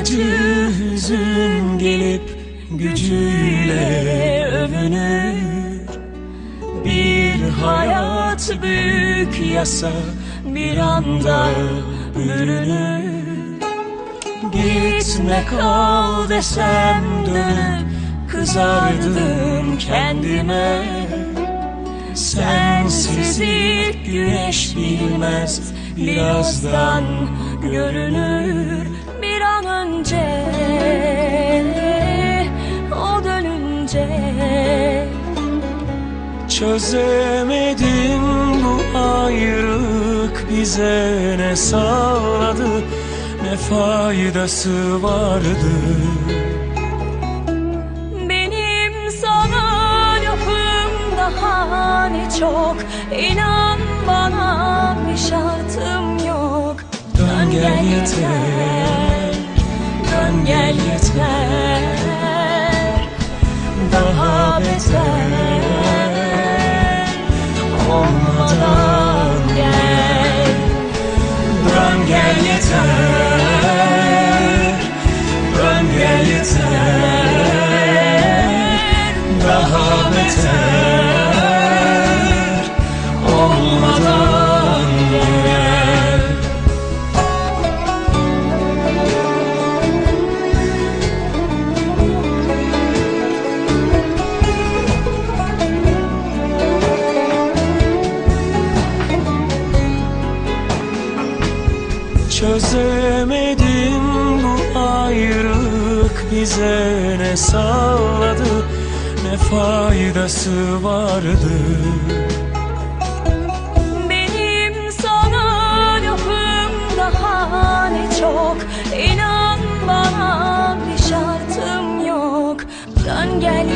acı hüzün gelip gücüyle övünür. Bir hayat büyük yasa bir anda bölünür Gitme kal desem dönüp kızardım kendime. Sensiz ilk güneş bilmez birazdan görünür bir an önce. O dönünce. Çözemedim bu ayrılık bize ne sağladı ne faydası vardı? Benim sana lafım daha ne çok? İnan bana bir şartım yok. Dön gel yeter, dön gel yeter. Daha beter. Olmadan Çözemedim bu ayrılık bize ne sağladı ne faydası vardı. Benim sana lafım daha ne çok inan bana bir şartım yok. Dön gel